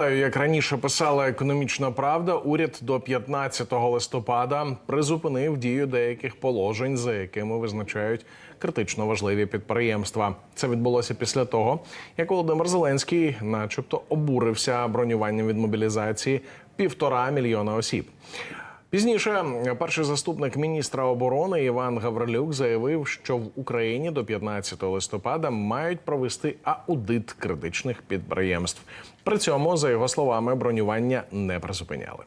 Як раніше писала економічна правда, уряд до 15 листопада призупинив дію деяких положень, за якими визначають критично важливі підприємства. Це відбулося після того, як Володимир Зеленський, начебто, обурився бронюванням від мобілізації півтора мільйона осіб. Пізніше перший заступник міністра оборони Іван Гаврилюк заявив, що в Україні до 15 листопада мають провести аудит критичних підприємств. При цьому, за його словами, бронювання не призупиняли.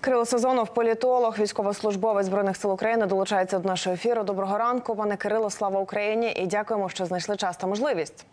Кирило Сезонов, політолог, військовослужбовець збройних сил України, долучається до нашого ефіру. Доброго ранку, пане Кирило, слава Україні, і дякуємо, що знайшли час та можливість.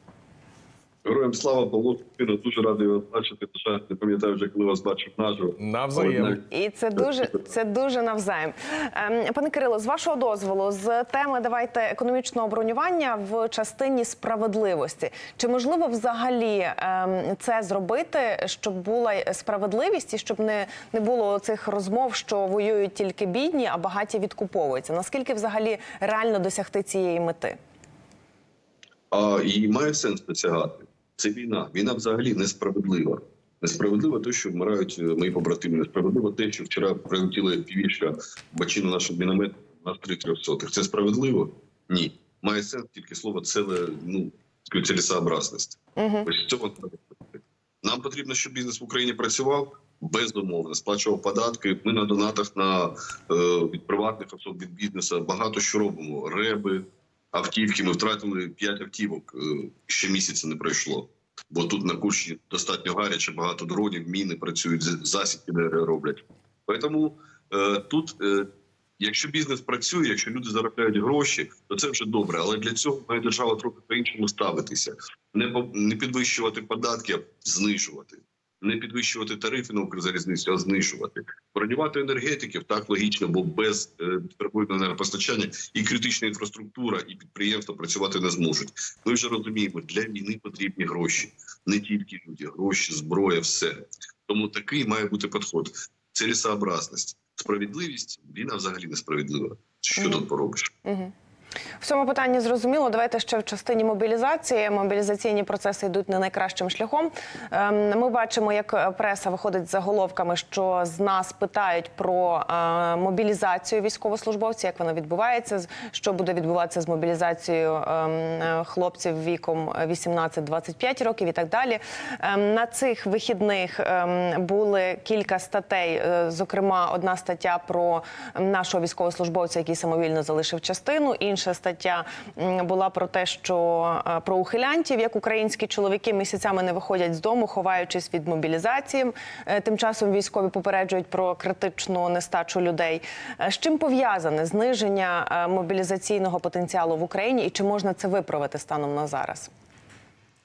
Героям слава Павло Спіно, дуже радий вас бачити. Жаль, не пам'ятаю вже, коли вас бачив наживо. Навзаєм. І це дуже це дуже навзаєм. Ем, Пане Кирило, з вашого дозволу, з теми давайте економічного бронювання в частині справедливості. Чи можливо взагалі ем, це зробити, щоб була справедливість і щоб не, не було цих розмов, що воюють тільки бідні, а багаті відкуповуються? Наскільки взагалі реально досягти цієї мети? А і має сенс досягати. Це війна. Війна взагалі несправедлива. Несправедливо те, що вмирають е, мої побратими. Несправедливо те, що вчора прилетіли півіща бачину нашого міномету на три трьохсотих. Це справедливо? Ні. Має сенс тільки слово целе, ну цілесообразність. Угу. Ось цього. Нам потрібно, щоб бізнес в Україні працював безумовно, сплачував податки. Ми на донатах на е, від приватних особ від бізнесу багато що робимо. Реби, автівки. Ми втратили 5 автівок. Е, ще місяця не пройшло. Бо тут на Курщині достатньо гаряче, багато дронів, міни працюють, засідки роблять. Тому е, тут, е, якщо бізнес працює, якщо люди заробляють гроші, то це вже добре. Але для цього має держава трохи по-іншому ставитися. Не, по- не підвищувати податки, а знижувати. Не підвищувати тарифи на Укрзалізницю, а знижувати. Бронювати енергетиків так логічно, бо без безперебойного енергопостачання і критична інфраструктура, і підприємства працювати не зможуть. Ми вже розуміємо, для війни потрібні гроші, не тільки люди, гроші, зброя, все. Тому такий має бути підход. Цілесообразність, справедливість. Війна взагалі несправедлива. Що Мгм. тут поробиш? Угу. В цьому питанні зрозуміло. Давайте ще в частині мобілізації. Мобілізаційні процеси йдуть не найкращим шляхом. Ем, Ми бачимо, як преса виходить з заголовками, що з нас питають про е, мобілізацію військовослужбовців, як вона відбувається, що буде відбуватися з мобілізацією ем, е, хлопців віком 18-25 років і так далі. Ем, На цих вихідних були кілька статей, е, зокрема, одна стаття про нашого військовослужбовця, який самовільно залишив частину. Інша стаття була про те, що е, про ухилянтів, як українські чоловіки місяцями не виходять з дому, ховаючись від мобілізації. Е, Тим часом військові попереджують про критичну нестачу людей. Е, З чим пов'язане зниження мобілізаційного потенціалу в Україні, і чи можна це виправити станом на зараз?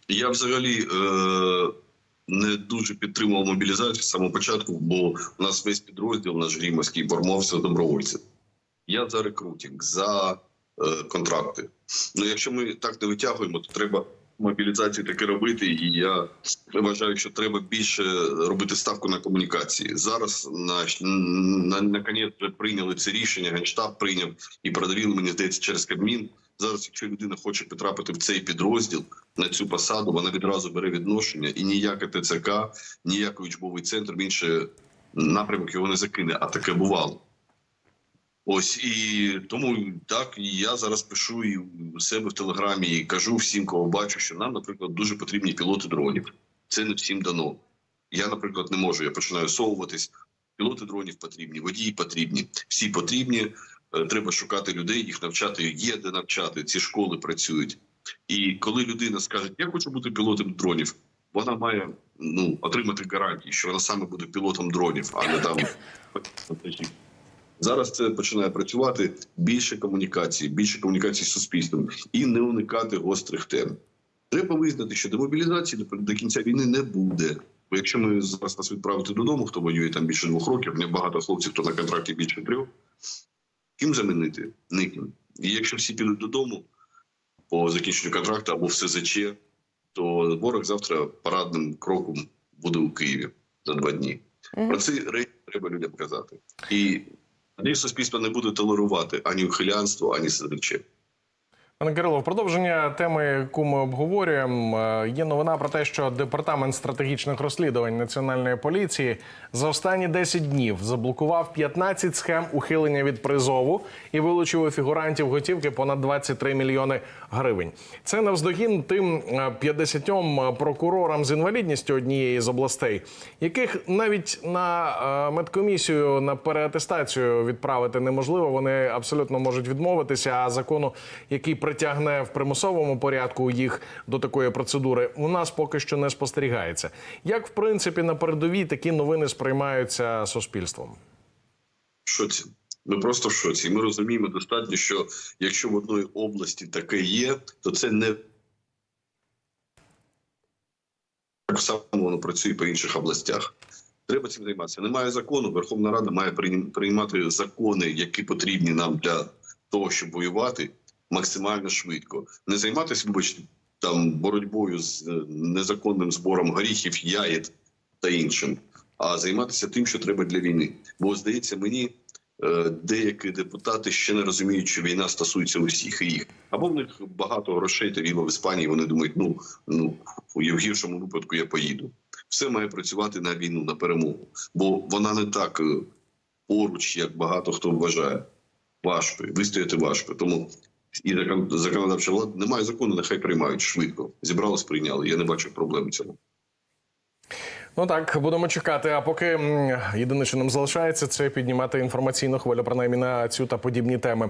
Я взагалі е, не дуже підтримував мобілізацію з самого початку, бо у нас весь підрозділ наш грімовський формувався добровольців. Я за рекрутинг, за контракти. Ну, якщо ми так не витягуємо, то треба мобілізацію таке робити. І я вважаю, що треба більше робити ставку на комунікації. Зараз на, на, прийняли це рішення. Генштаб прийняв і продавили, мені здається, через Кабмін. Зараз, якщо людина хоче потрапити в цей підрозділ на цю посаду, вона відразу бере відношення, і ніяке ТЦК, ніякий учбовий центр, в інший напрямок його не закине, а таке бувало. Ось і тому так і я зараз пишу і у себе в телеграмі і кажу всім, кого бачу, що нам, наприклад, дуже потрібні пілоти дронів. Це не всім дано. Я, наприклад, не можу. Я починаю совуватись. Пілоти дронів потрібні, водії потрібні, всі потрібні. Е, Треба шукати людей, їх навчати. Є де навчати. Ці школи працюють. І коли людина скаже, я хочу бути пілотом дронів, вона має ну отримати гарантії, що вона саме буде пілотом дронів, а не там Зараз це починає працювати більше комунікації, більше комунікації з суспільством і не уникати гострих тем. Треба визнати, що демобілізації до, кінця війни не буде. Бо якщо ми зараз нас відправити додому, хто воює там більше двох років, не багато хлопців, хто на контракті більше трьох, ким замінити? Никим. І якщо всі підуть додому по закінченню контракту або в СЗЧ, то ворог завтра парадним кроком буде у Києві за два дні. Про ці речі треба людям казати. І тоді суспільство не буде толерувати ані ухилянство, ані СЗЧ. Пане Кирило, в продовження теми, яку ми обговорюємо, е, є новина про те, що департамент стратегічних розслідувань національної поліції за останні 10 днів заблокував 15 схем ухилення від призову і вилучив у фігурантів готівки понад 23 мільйони гривень. Це навздогін тим е, 50 прокурорам з інвалідністю однієї з областей, яких навіть на е, медкомісію на переатестацію відправити неможливо. Вони абсолютно можуть відмовитися. А закону, який притягне в примусовому порядку їх до такої процедури, у нас поки що не спостерігається. Як в принципі на передовій такі новини сприймаються суспільством? Шоці. Ми просто в шоці. Ми розуміємо достатньо, що якщо в одної області таке є, то це не так само воно працює по інших областях. Треба цим займатися. Немає закону. Верховна Рада має приймати закони, які потрібні нам для того, щоб воювати максимально швидко. Не займатися, вибачте, там боротьбою з е, незаконним збором горіхів, яєт та іншим, а займатися тим, що треба для війни. Бо здається мені, е, деякі депутати ще не розуміють, що війна стосується усіх і їх. Або в них багато грошей та віло в Іспанії. Вони думають, ну ну в гіршому випадку я поїду. Все має працювати на війну, на перемогу, бо вона не так е, поруч, як багато хто вважає. Важко вистояти важко. Тому і закон- законодавча влада немає закону, нехай приймають швидко. Зібрались, сприйняли. Я не бачу проблем в цьому. Ну так, будемо чекати. А поки єдине, що нам залишається, це піднімати інформаційну хвилю, принаймні на цю та подібні теми.